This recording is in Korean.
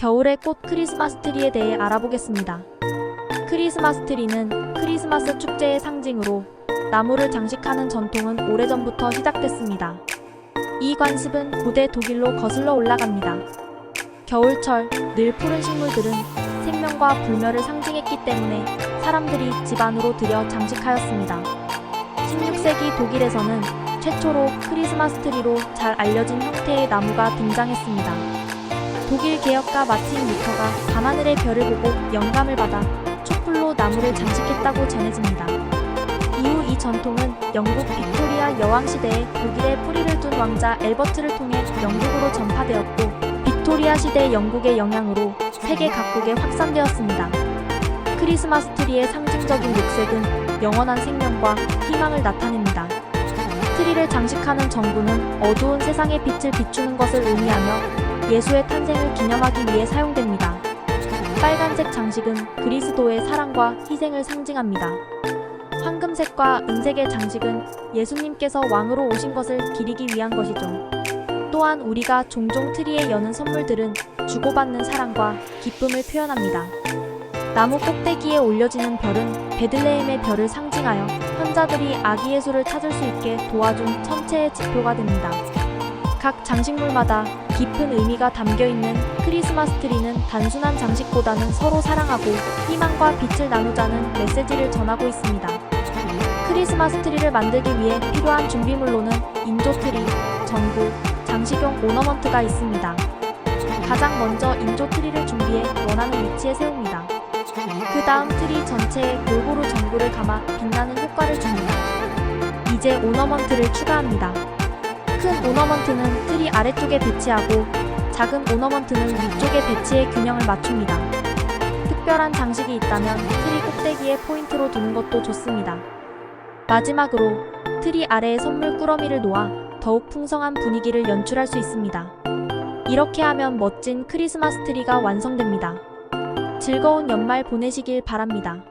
겨울의 꽃 크리스마스 트리에 대해 알아보겠습니다. 크리스마스 트리는 크리스마스 축제의 상징으로 나무를 장식하는 전통은 오래전부터 시작됐습니다. 이 관습은 고대 독일로 거슬러 올라갑니다. 겨울철 늘 푸른 식물들은 생명과 불멸을 상징했기 때문에 사람들이 집 안으로 들여 장식하였습니다. 16세기 독일에서는 최초로 크리스마스 트리로 잘 알려진 형태의 나무가 등장했습니다. 독일 개혁가 마틴 루터가 밤하늘의 별을 보고 영감을 받아 촛불로 나무를 장식했다고 전해집니다. 이후 이 전통은 영국 빅토리아 여왕 시대에 독일에 뿌리를 둔 왕자 엘버트를 통해 영국으로 전파되었고 빅토리아 시대 영국의 영향으로 세계 각국에 확산되었습니다. 크리스마스 트리의 상징적인 녹색은 영원한 생명과 희망을 나타냅니다. 트리를 장식하는 정부는 어두운 세상의 빛을 비추는 것을 의미하며 예수의 탄생을 기념하기 위해 사용됩니다. 빨간색 장식은 그리스도의 사랑과 희생을 상징합니다. 황금색과 은색의 장식은 예수님께서 왕으로 오신 것을 기리기 위한 것이죠. 또한 우리가 종종 트리에 여는 선물들은 주고받는 사랑과 기쁨을 표현합니다. 나무 꼭대기에 올려지는 별은 베들레헴의 별을 상징하여 환자들이 아기 예수를 찾을 수 있게 도와준 천체의 지표가 됩니다. 각 장식물마다 깊은 의미가 담겨 있는 크리스마스 트리는 단순한 장식보다는 서로 사랑하고 희망과 빛을 나누자는 메시지를 전하고 있습니다. 크리스마스 트리를 만들기 위해 필요한 준비물로는 인조 트리, 전구, 장식용 오너먼트가 있습니다. 가장 먼저 인조 트리를 준비해 원하는 위치에 세웁니다. 그 다음 트리 전체에 골고루 전구를 감아 빛나는 효과를 줍니다. 이제 오너먼트를 추가합니다. 큰 오너먼트는 트리 아래쪽에 배치하고 작은 오너먼트는 위쪽에 배치해 균형을 맞춥니다. 특별한 장식이 있다면 트리 꼭대기에 포인트로 두는 것도 좋습니다. 마지막으로 트리 아래에 선물 꾸러미를 놓아 더욱 풍성한 분위기를 연출할 수 있습니다. 이렇게 하면 멋진 크리스마스 트리가 완성됩니다. 즐거운 연말 보내시길 바랍니다.